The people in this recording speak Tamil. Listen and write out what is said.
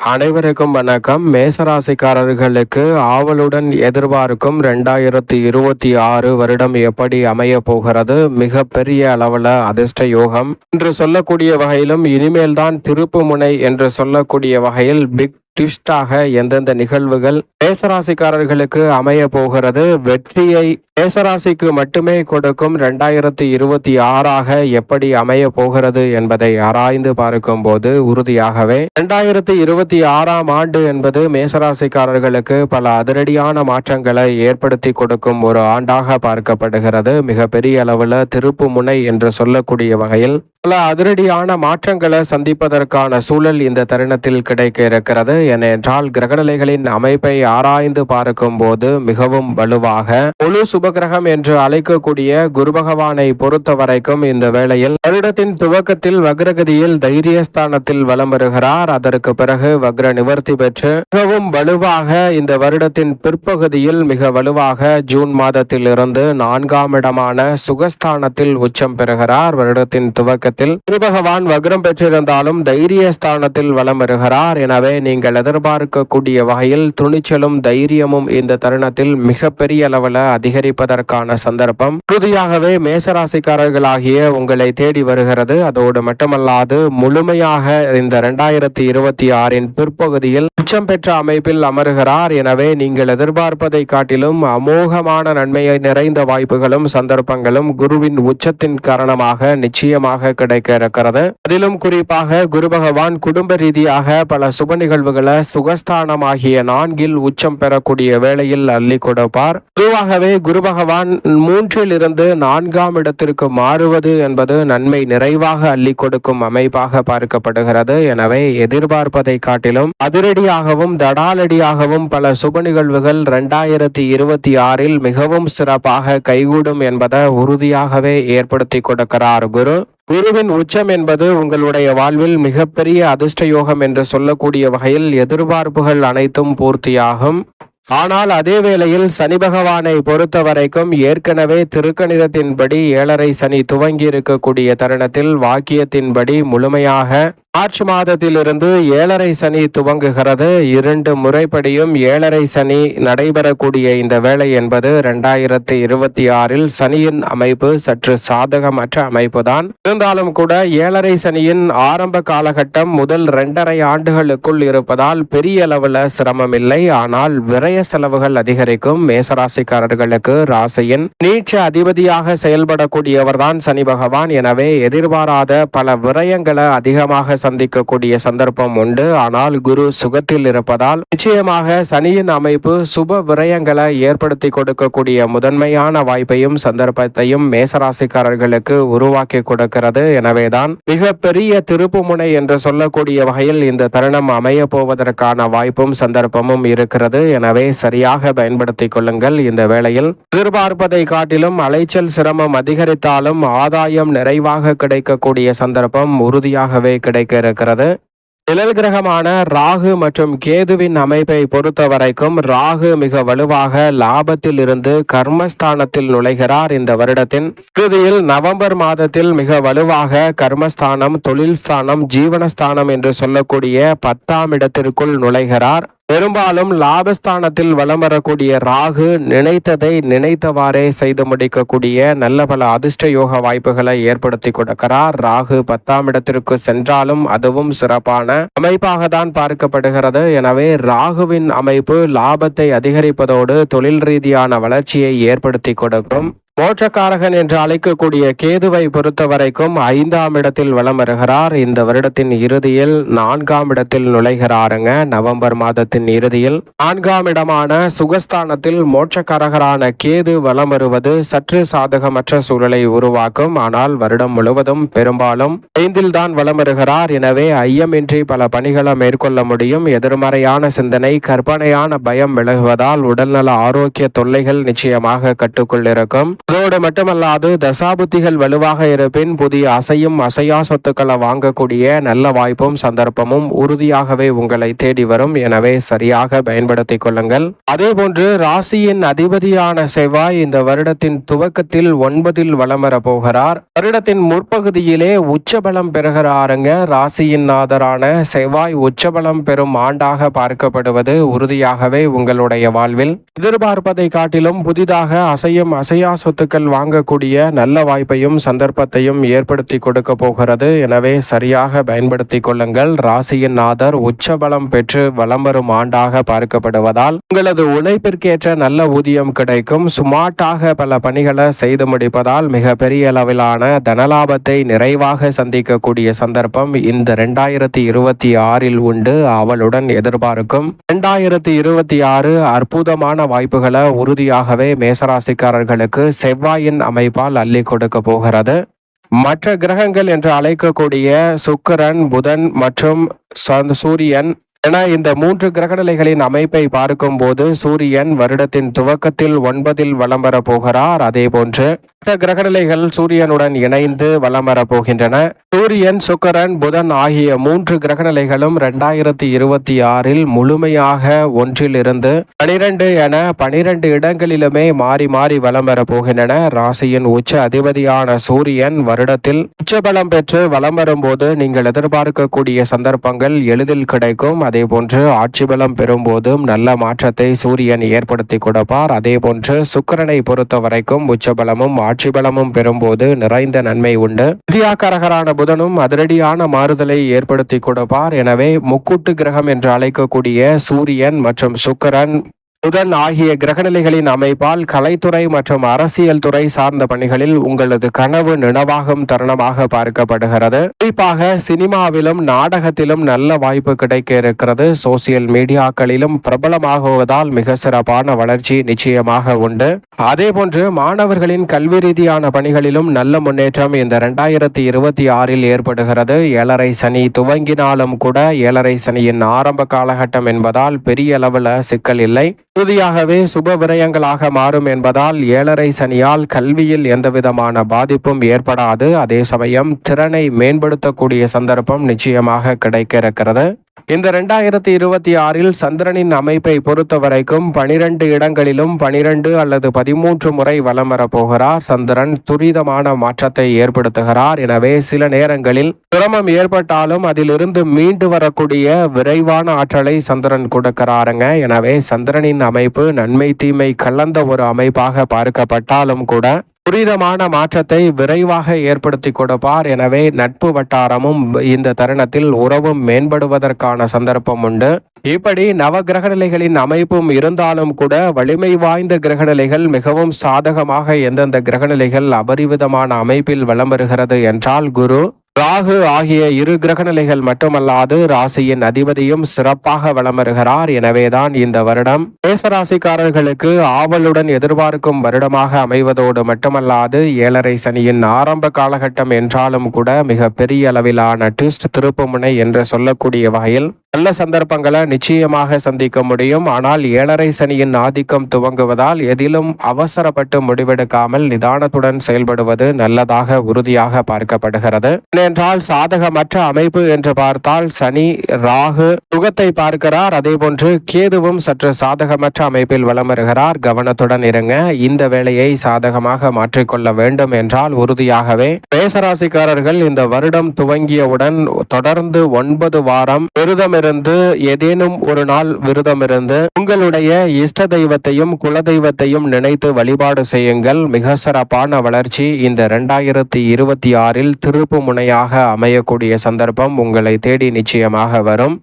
அனைவருக்கும் வணக்கம். மேசராசிக்காரர்களுக்கு ஆவலுடன் எதிர்பார்க்கும் ரெண்டாயிரத்தி இருபத்தி ஆறு வருடம் எப்படி அமைய போகிறது? மிக பெரிய அளவுல அதிர்ஷ்ட யோகம். என்று சொல்லக்கூடிய வகையிலும் இனிமேல் தான் திருப்பு முனை என்று சொல்லக்கூடிய வகையில் பிக் ட்விஸ்டாக எந்தெந்த நிகழ்வுகள் மேசராசிக்காரர்களுக்கு அமைய போகிறது வெற்றியை மேசராசிக்கு மட்டுமே கொடுக்கும் ரெண்டாயிரத்தி இருபத்தி ஆறாக எப்படி அமைய போகிறது என்பதை ஆராய்ந்து பார்க்கும் போது உறுதியாகவே ரெண்டாயிரத்தி இருபத்தி ஆறாம் ஆண்டு என்பது மேசராசிக்காரர்களுக்கு பல அதிரடியான மாற்றங்களை ஏற்படுத்தி கொடுக்கும் ஒரு ஆண்டாக பார்க்கப்படுகிறது. மிக பெரிய அளவில் திருப்பு முனை என்று சொல்லக்கூடிய வகையில் பல அதிரடியான மாற்றங்களை சந்திப்பதற்கான சூழல் இந்த தருணத்தில் கிடைக்க இருக்கிறது ஏனென்றால் கிரகநிலைகளின் அமைப்பை ஆராய்ந்து பார்க்கும் போது மிகவும் வலுவாக முழு சுபகிரகம் என்று அழைக்கக்கூடிய குரு பகவானை பொறுத்த வரைக்கும் இந்த வேளையில் வருடத்தின் துவக்கத்தில் வக்ரகதியில் தைரியஸ்தானத்தில் வலம் வருகிறார். அதற்கு பிறகு வக்ர நிவர்த்தி பெற்று மிகவும் வலுவாக இந்த வருடத்தின் பிற்பகுதியில் மிக வலுவாக ஜூன் மாதத்தில் இருந்து நான்காம் இடமான சுகஸ்தானத்தில் உச்சம் பெறுகிறார். வருடத்தின் துவக்க திருபகவான் வக்ரம் பெற்றிருந்தாலும் தைரிய ஸ்தானத்தில் வலம் வருகிறார் எனவே நீங்கள் எதிர்பார்க்கக்கூடிய வகையில் துணிச்சலும் தைரியமும் இந்த தருணத்தில் மிகப்பெரிய அளவில் அதிகரிப்பதற்கான சந்தர்ப்பம். உறுதியாகவே மேசராசிக்காரர்களாகிய உங்களை தேடி வருகிறது. அதோடு மட்டுமல்லாது முழுமையாக இந்த இரண்டாயிரத்தி இருபத்தி ஆறின் பிற்பகுதியில் உச்சம் பெற்ற அமைப்பில் அமருகிறார். எனவே நீங்கள் எதிர்பார்ப்பதை காட்டிலும் அமோகமான நன்மையை நிறைந்த வாய்ப்புகளும் சந்தர்ப்பங்களும் குருவின் உச்சத்தின் காரணமாக நிச்சயமாக கிடைக்க இருக்கிறது. அதிலும் குறிப்பாக குரு பகவான் குடும்ப ரீதியாக பல சுப நிகழ்வுகளை சுகஸ்தானமாகிய நான்கில் உச்சம் பெறக்கூடிய வேளையில் அள்ளி கொடுப்பார். பொதுவாகவே குரு பகவான் மூன்றில் இருந்து நான்காம் இடத்திற்கு மாறுவது என்பது நன்மை நிறைவாக அள்ளி கொடுக்கும் அமைப்பாக பார்க்கப்படுகிறது. எனவே எதிர்பார்ப்பதை காட்டிலும் அதிரடியாகவும் தடாலடியாகவும் பல சுப நிகழ்வுகள் இரண்டாயிரத்தி இருபத்தி ஆறில் மிகவும் சிறப்பாக கைகூடும் என்பதை உறுதியாகவே ஏற்படுத்தி கொடுக்கிறார் குரு. குருவின் உச்சம் என்பது உங்களுடைய வாழ்வில் மிகப்பெரிய அதிர்ஷ்ட யோகம் என்று சொல்லக்கூடிய வகையில் எதிர்பார்ப்புகள் அனைத்தும் பூர்த்தியாகும். ஆனால் அதே வேளையில் சனி பகவானை பொறுத்த வரைக்கும் ஏற்கனவே திருக்கணிதத்தின்படி ஏழரை சனி துவங்கி இருக்கக்கூடிய தருணத்தில் வாக்கியத்தின்படி முழுமையாக மார்ச் மாதத்திலிருந்து ஏழரை சனி துவங்குகிறது. இரண்டு முறைப்படியும் ஏழரை சனி நடைபெறக்கூடிய இந்த வேலை என்பது இரண்டாயிரத்தி இருபத்தி ஆறில் சனியின் அமைப்பு சற்று சாதகமற்ற அமைப்புதான். இருந்தாலும் கூட ஏழரை சனியின் ஆரம்ப காலகட்டம் முதல் இரண்டரை ஆண்டுகளுக்குள் இருப்பதால் பெரிய அளவில் சிரமம் இல்லை ஆனால் விரய செலவுகள் அதிகரிக்கும். மேசராசிக்காரர்களுக்கு ராசியின் நீச்ச அதிபதியாக செயல்படக்கூடியவர்தான் சனி பகவான். எனவே எதிர்பாராத பல விரயங்களை அதிகமாக சந்திக்கக்கூடிய சந்தர்ப்பம் உண்டு. ஆனால் குரு சுகத்தில் இருப்பதால் நிச்சயமாக சனியின் அமைப்பு சுப விரயங்களை ஏற்படுத்தி கொடுக்கக்கூடிய முதன்மையான வாய்ப்பையும் சந்தர்ப்பத்தையும் மேசராசிக்காரர்களுக்கு உருவாக்கி கொடுக்கிறது. எனவேதான் மிக பெரிய திருப்புமுனை என்று சொல்லக்கூடிய வகையில் இந்த தருணம் அமைய போவதற்கான வாய்ப்பும் சந்தர்ப்பமும் இருக்கிறது. எனவே சரியாக பயன்படுத்திக் கொள்ளுங்கள். இந்த வேளையில் எதிர்பார்ப்பதை காட்டிலும் அலைச்சல் சிரமம் அதிகரித்தாலும் ஆதாயம் நிறைவாக கிடைக்கக்கூடிய சந்தர்ப்பம் உறுதியாகவே கிடைக்கும். கிடைக்க இருக்கிறது நிழல் கிரகமான ராகு மற்றும் கேதுவின் அமைப்பை பொறுத்த வரைக்கும் ராகு மிக வலுவாக லாபத்தில் இருந்து கர்மஸ்தானத்தில் நுழைகிறார் இந்த வருடத்தின் இறுதியில் நவம்பர் மாதத்தில் மிக வலுவாக கர்மஸ்தானம் தொழில் ஸ்தானம் ஜீவனஸ்தானம் என்று சொல்லக்கூடிய பத்தாம் இடத்திற்குள் நுழைகிறார். பெரும்பாலும் லாபஸ்தானத்தில் வலம் வரக்கூடிய ராகு நினைத்ததை நினைத்தவாறே செய்து முடிக்கக்கூடிய நல்ல பல அதிர்ஷ்ட யோக வாய்ப்புகளை ஏற்படுத்தி கொடுக்கிறார். ராகு பத்தாம் இடத்திற்கு சென்றாலும் அதுவும் சிறப்பான அமைப்பாக தான் பார்க்கப்படுகிறது. எனவே ராகுவின் அமைப்பு லாபத்தை அதிகரிப்பதோடு தொழில் ரீதியான வளர்ச்சியை ஏற்படுத்தி கொடுக்கும். மோட்சக்காரகன் என்று அழைக்கக்கூடிய கேதுவை பொறுத்த வரைக்கும் ஐந்தாம் இடத்தில் வலம் வருகிறார். இந்த வருடத்தின் இறுதியில் நான்காம் இடத்தில் நுழைகிறாருங்க. நவம்பர் மாதத்தின் இறுதியில் நான்காம் இடமான சுகஸ்தானத்தில் மோட்சக்காரகரான கேது வலம் வருவது சற்று சாதகமற்ற சூழலை உருவாக்கும். ஆனால் வருடம் முழுவதும் பெரும்பாலும் ஐந்தில் தான் வலம் வருகிறார். எனவே ஐயமின்றி பல பணிகளை மேற்கொள்ள முடியும். எதிர்மறையான சிந்தனை கற்பனையான பயம் விலகுவதால் உடல்நல ஆரோக்கிய தொல்லைகள் நிச்சயமாக கட்டுக்குள் இருக்கும். அதோடு மட்டுமல்லாது தசாபுத்திகள் வலுவாக இருப்பின் புதிய அசையும் அசையா சொத்துக்களை வாங்கக்கூடிய நல்ல வாய்ப்பும் சந்தர்ப்பமும் உறுதியாகவே உங்களை தேடி வரும். எனவே சரியாக பயன்படுத்திக் கொள்ளுங்கள். அதே போன்று ராசியின் அதிபதியான செவ்வாய் இந்த வருடத்தின் துவக்கத்தில் ஒன்பதில் வலம் வர போகிறார். வருடத்தின் முற்பகுதியிலே உச்சபலம் பெறுகிறாருங்க. ராசியின் நாதரான செவ்வாய் உச்சபலம் பெறும் ஆண்டாக பார்க்கப்படுவது உறுதியாகவே உங்களுடைய வாழ்வில். எதிர்பார்ப்பதை காட்டிலும் புதிதாக அசையும் அசையா சொத்துக்கள் வாங்கக்கூடிய நல்ல வாய்ப்பையும் சந்தர்ப்பத்தையும் ஏற்படுத்தி கொடுக்க போகிறது. எனவே சரியாக பயன்படுத்தி கொள்ளுங்கள். ராசியின் நாதர் உச்சபலம் பெற்று வலம் வரும் ஆண்டாக பார்க்கப்படுவதால் உங்களது உழைப்பிற்கேற்ற நல்ல ஊதியம் கிடைக்கும். சுமார்ட்டாக பல பணிகளை செய்து முடிப்பதால் மிக பெரிய அளவிலான தனலாபத்தை நிறைவாக சந்திக்கக்கூடிய சந்தர்ப்பம் இந்த ரெண்டாயிரத்தி இருபத்தி ஆறில் உண்டு. அவளுடன் எதிர்பார்க்கும் ரெண்டாயிரத்தி இருபத்தி ஆறு அற்புதமான வாய்ப்புகளை உறுதியாகவே மேசராசிக்காரர்களுக்கு செவ்வாயின் அமைப்பால் அள்ளி கொடுக்க போகிறது. மற்ற கிரகங்கள் என்று அழைக்கக்கூடிய சுக்கரன் புதன் மற்றும் சூரியன் என இந்த மூன்று கிரகநிலைகளின் அமைப்பை பார்க்கும்போது சூரியன் வருடத்தின் துவக்கத்தில் ஒன்பதில் வலம் வரப்போகிறார் அதே போன்று மற்ற கிரகநிலைகள் சூரியனுடன் இணைந்து வலம் வரப்போகின்றன சூரியன் சுக்கரன் புதன் ஆகிய மூன்று கிரகநிலைகளும் இரண்டாயிரத்தி இருபத்தி ஆறில் முழுமையாக ஒன்றிலிருந்து பனிரெண்டு என பனிரெண்டு இடங்களிலுமே மாறி மாறி வலம் வர போகின்றன. ராசியின் உச்ச அதிபதியான சூரியன் வருடத்தில் உச்சபலம் பெற்று வலம் வரும்போது நீங்கள் எதிர்பார்க்கக்கூடிய சந்தர்ப்பங்கள் எளிதில் கிடைக்கும். அதே போன்று ஆட்சி பலம் பெறும்போதும் நல்ல மாற்றத்தை சூரியன் ஏற்படுத்தி கொடுப்பார். அதே போன்று சுக்கிரனை பொறுத்த வரைக்கும் உச்சபலமும் ஆட்சி பலமும் பெறும்போது நிறைந்த நன்மை உண்டு. விதியாக்காரகரான புதனும் அதிரடியான மாறுதலை ஏற்படுத்தி கொடுப்பார். எனவே முக்கூட்டு கிரகம் என்று அழைக்கக்கூடிய சூரியன் மற்றும் சுக்கரன் புதன் ஆகிய கிரகநிலைகளின் அமைப்பால் கலைத்துறை மற்றும் அரசியல் துறை சார்ந்த பணிகளில் உங்களது கனவு நினவாகும் தருணமாக பார்க்கப்படுகிறது. குறிப்பாக சினிமாவிலும் நாடகத்திலும் நல்ல வாய்ப்பு கிடைக்க இருக்கிறது சோசியல் மீடியாக்களிலும் பிரபலமாகுவதால் மிக சிறப்பான வளர்ச்சி நிச்சயமாக உண்டு. அதேபோன்று மாணவர்களின் கல்வி ரீதியான பணிகளிலும் நல்ல முன்னேற்றம் இந்த இரண்டாயிரத்தி இருபத்தி ஆறில் ஏற்படுகிறது. ஏழரை சனி துவங்கினாலும் கூட ஏழரை சனியின் ஆரம்ப காலகட்டம் என்பதால் பெரிய அளவில் சிக்கல் இல்லை. உறுதியாகவே சுப விரயங்களாக மாறும் என்பதால் ஏழரை சனியால் கல்வியில் எந்தவிதமான பாதிப்பும் ஏற்படாது. அதே சமயம் திறனை மேம்படுத்தக்கூடிய சந்தர்ப்பம் நிச்சயமாக கிடைக்க இருக்கிறது. இந்த ரெண்டாயிரத்தி இருபத்தி ஆறில் சந்திரனின் அமைப்பை பொறுத்த வரைக்கும் பனிரெண்டு இடங்களிலும் பனிரெண்டு அல்லது பதிமூன்று முறை வலம் வரப் போகிறார். சந்திரன் துரிதமான மாற்றத்தை ஏற்படுத்துகிறார். எனவே சில நேரங்களில் சிரமம் ஏற்பட்டாலும் அதிலிருந்து மீண்டு வரக்கூடிய விரைவான ஆற்றலை சந்திரன் கொடுக்கிறாருங்க. எனவே சந்திரனின் அமைப்பு நன்மை தீமை கலந்த ஒரு அமைப்பாக பார்க்கப்பட்டாலும் கூட துரிதமான மாற்றத்தை விரைவாக ஏற்படுத்தி கொடுப்பார். எனவே நட்பு வட்டாரமும் இந்த தருணத்தில் உறவும் மேம்படுவதற்கான சந்தர்ப்பம் உண்டு. இப்படி நவ கிரகநிலைகளின் அமைப்பும் இருந்தாலும் கூட வலிமை வாய்ந்த கிரகநிலைகள் மிகவும் சாதகமாக எந்தெந்த கிரகநிலைகள் அபரிவிதமான அமைப்பில் வலம் வருகிறது என்றால் குரு ராகு ஆகிய இரு கிரகநிலைகள் மட்டுமல்லாது ராசியின் அதிபதியும் சிறப்பாக வளம் வருகிறார் எனவேதான் இந்த வருடம் மேசராசிக்காரர்களுக்கு ஆவலுடன் எதிர்பார்க்கும் வருடமாக அமைவதோடு மட்டுமல்லாது ஏழரை சனியின் ஆரம்ப காலகட்டம் என்றாலும் கூட மிக பெரிய அளவிலான ட்விஸ்ட் திருப்புமுனை என்று சொல்லக்கூடிய வகையில் நல்ல சந்தர்ப்பங்களை நிச்சயமாக சந்திக்க முடியும். ஆனால் ஏழரை சனியின் ஆதிக்கம் துவங்குவதால் எதிலும் அவசரப்பட்டு முடிவெடுக்காமல் நிதானத்துடன் செயல்படுவது நல்லதாக உறுதியாக பார்க்கப்படுகிறது. ஏனென்றால் சாதகமற்ற அமைப்பு என்று பார்த்தால் சனி ராகு சுகத்தை பார்க்கிறார். அதேபோன்று கேதுவும் சற்று சாதகமற்ற அமைப்பில் வலம் வருகிறார். கவனத்துடன் இருங்க. இந்த வேலையை சாதகமாக மாற்றிக்கொள்ள வேண்டும் என்றால் உறுதியாகவே மேசராசிக்காரர்கள் இந்த வருடம் துவங்கியவுடன் தொடர்ந்து ஒன்பது வாரம் இருந்து ஏதேனும் ஒரு நாள் விரதமிருந்து உங்களுடைய இஷ்ட தெய்வத்தையும் குல தெய்வத்தையும் நினைத்து வழிபாடு செய்யுங்கள். மிக சிறப்பான வளர்ச்சி. இந்த இரண்டாயிரத்தி இருபத்தி ஆறில் திருப்பு முனையாக அமையக்கூடிய சந்தர்ப்பம் உங்களை தேடி நிச்சயமாக வரும்.